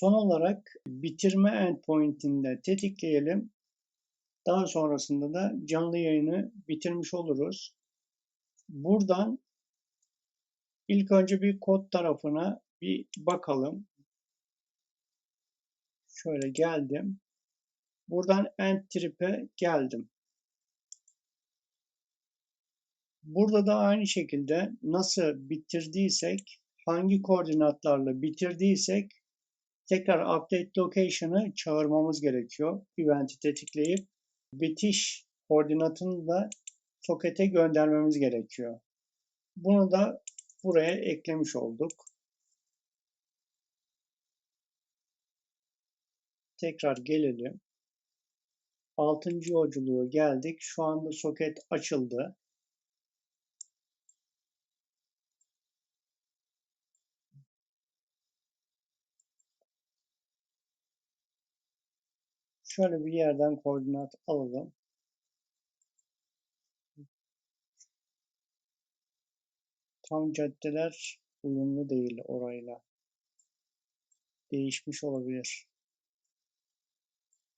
Son olarak bitirme endpoint'inde tetikleyelim. Daha sonrasında da canlı yayını bitirmiş oluruz. Buradan ilk önce bir kod tarafına bir bakalım. Şöyle geldim. Buradan end trip'e geldim. Burada da aynı şekilde nasıl bitirdiysek, hangi koordinatlarla bitirdiysek tekrar update location'ı çağırmamız gerekiyor. Event'i tetikleyip bitiş koordinatını da sokete göndermemiz gerekiyor. Bunu da buraya eklemiş olduk. Tekrar gelelim. 6. yolculuğu geldik. Şu anda soket açıldı. Şöyle bir yerden koordinat alalım. Tam caddeler uyumlu değil orayla. Değişmiş olabilir.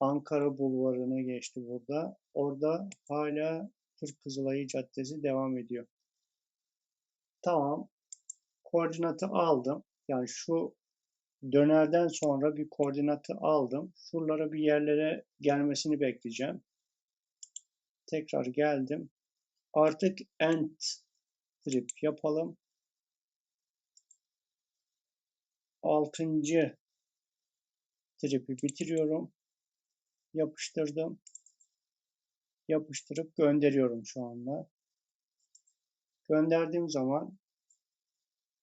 Ankara Bulvarı'na geçti burada. Orada hala Türk Kızılayı Caddesi devam ediyor. Tamam. Koordinatı aldım. Yani şu dönerden sonra bir koordinatı aldım. Şuralara bir yerlere gelmesini bekleyeceğim. Tekrar geldim. Artık end trip yapalım. Altıncı tripi bitiriyorum. Yapıştırdım. Yapıştırıp gönderiyorum şu anda. Gönderdiğim zaman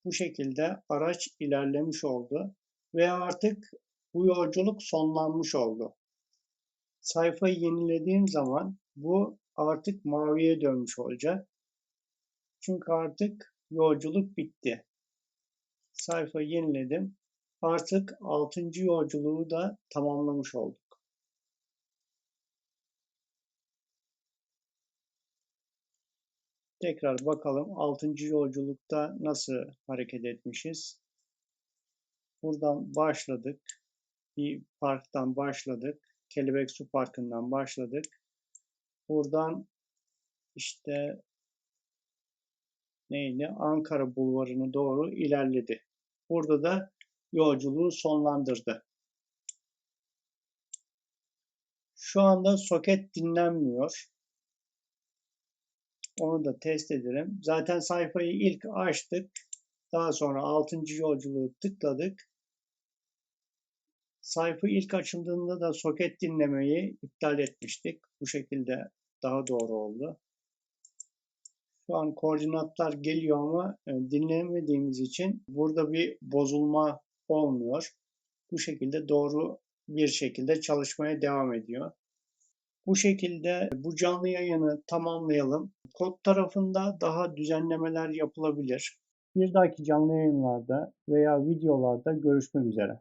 bu şekilde araç ilerlemiş oldu ve artık bu yolculuk sonlanmış oldu. Sayfayı yenilediğim zaman bu artık maviye dönmüş olacak. Çünkü artık yolculuk bitti. Sayfayı yeniledim. Artık 6. yolculuğu da tamamlamış olduk. Tekrar bakalım 6. yolculukta nasıl hareket etmişiz. Buradan başladık. Bir parktan başladık. Kelebek Su Parkı'ndan başladık. Buradan işte neydi? Ankara Bulvarı'na doğru ilerledi. Burada da yolculuğu sonlandırdı. Şu anda soket dinlenmiyor. Onu da test edelim. Zaten sayfayı ilk açtık. Daha sonra 6. yolculuğu tıkladık. Sayfa ilk açıldığında da soket dinlemeyi iptal etmiştik. Bu şekilde daha doğru oldu. Şu an koordinatlar geliyor ama e, dinlemediğimiz için burada bir bozulma olmuyor. Bu şekilde doğru bir şekilde çalışmaya devam ediyor. Bu şekilde bu canlı yayını tamamlayalım. Kod tarafında daha düzenlemeler yapılabilir. Bir dahaki canlı yayınlarda veya videolarda görüşmek üzere.